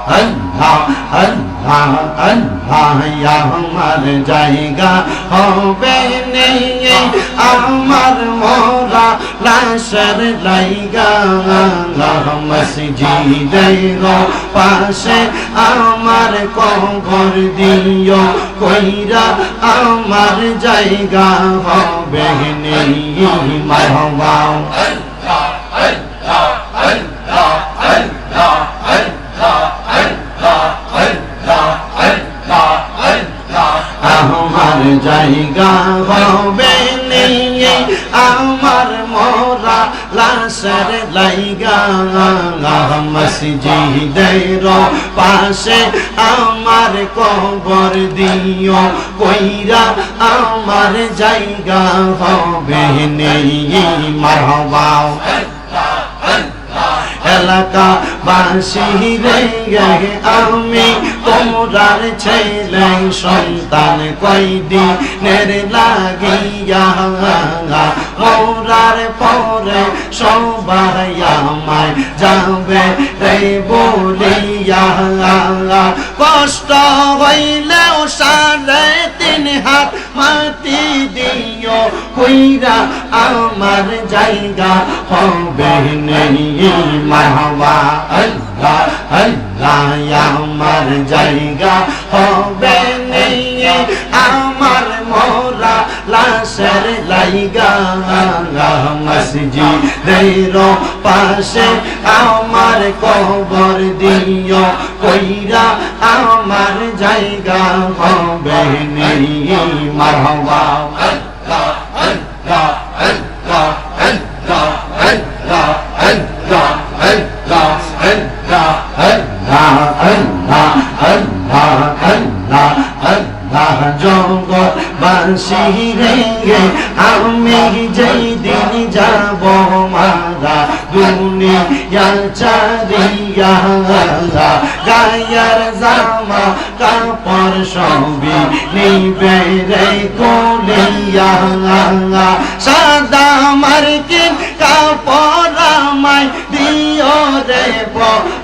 আল্লাহ আল্লাহ আল্লাহ আমার জায়গা হবে নেই আমার মোরা লাশের লাইগা মসজিদের পাশে আমার কবর দিও কইরা আমার জায়গা হবে নেই মারহাবা জায়গা হবে আমার মোরা লাশের লাইগা। মসজিদের পাশে আমার কবর দিও, কইরা আমার জায়গা হবে নেই মারহাবা। এলাকা বাসি রে, আমি তোমরার ছেলে সন্তান কয়দিনের লাগিয়া মোরার পরে সবাই আমায় যাবে রে বলিয়া কষ্ট হইলেও সাড়ে তিন হাত মাটি দিও, কইরা আমার জায়গা হবে নেই মাহবা আল্লাহ আল্লাহ আমার জায়গা হবে নেই, আমার মোরা লাশের লাইগা মসজিদের পাশে আমার কবর দিও, কইরা আমার জায়গা হবে নেই মারহাবা রে আমি যেই দিন যাব মারা দুনিয়া চারিয়া গায়ার জামা কাপড় সবই নিবে রে কোলিয়া সাদা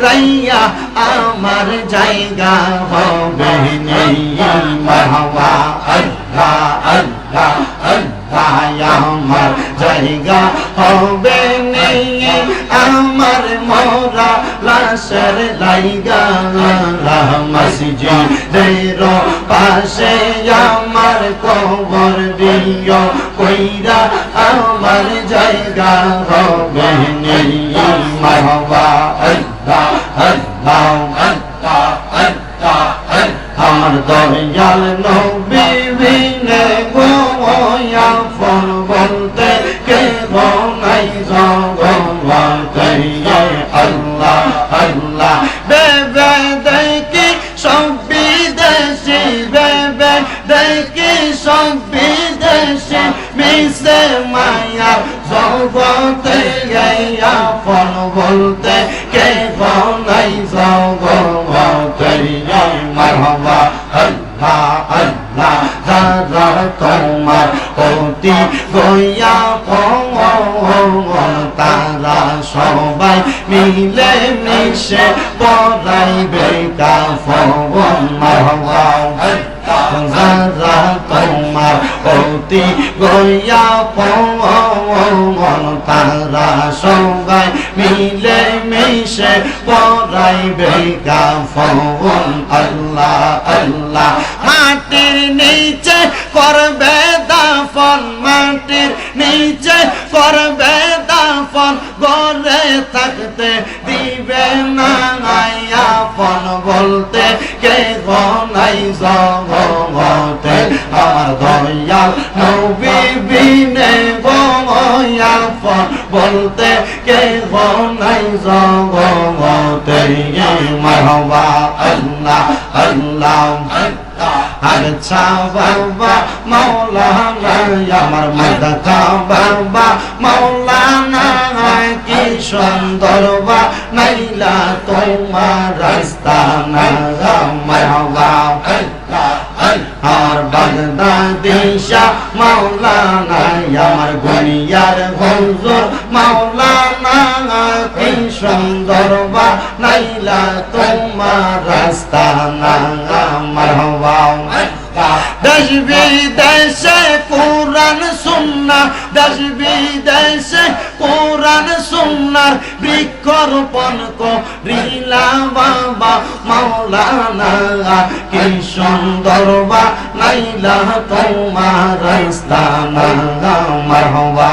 পরাইয়া আমার জায়গা হবে। মাহবা আল্লাহ আল্লাহ আল্লাহ, আমার জায়গা হবে। আমার মোরা লাশের লাইগা মসজিদের পাশে আমার কবর দিও, কইরা আমার জায়গা হবে। আল্লাহ আল্লাহ আমার দয়াল নবী বিনে গোয়া ফল বলতে কে বনাই জগতে আল্লাহ আল্লাহ বেবে দেখি সব বিদেশি বেবে দেখি সব বিদেশি মিশে মায়া জগতে ফল বলতে chế vô ngay sao vô vô thầy nhân mà hồng và ân là ân là ra ra tông mà cổ ti rồi ya có ngô ngô ngô ta ra sao bay mi lê mi sẽ bỏ lại bề ta phổ quân mà hồng vào ân ra ra tông mà cổ ti rồi ya có ngô ngô ngô ta ra sao bay mi lê মিশে পড়াইবে কাফন আল্লাহ আল্লাহ। মাটির নিচে করবে দাফন, মাটির নিচে করবে দাফন। গড়ে থাকতে দিবে না আপন বলতে কে গনাই জগতে। আমার দয়াল নবী বিনে গয়াফন বলতে cái vô nay do vô vô tùy như mà hồng và ân là ân lòng Hãy sao vang va mau la na ya mar mai ta cao vang va mau la na hai ki xuân dorva nay là tôi mà rasta na ra mai hồng vào আর বাগদা দিশা মাওলানা আমার গুনিয়ার হুজুর মাওলানা কি সুন্দর বা নাইলা তোমার রাস্তা না, আমার হওয়া দেশ বিদেশে কোরআন সুন্না দেশ বিদেশে কোরআন সুন্নার বৃক্ষরোপণ করিলা বাবা মাওলানা। কি সুন্দর বা নাইলা তোমার রাস্তা না, আমার হওয়া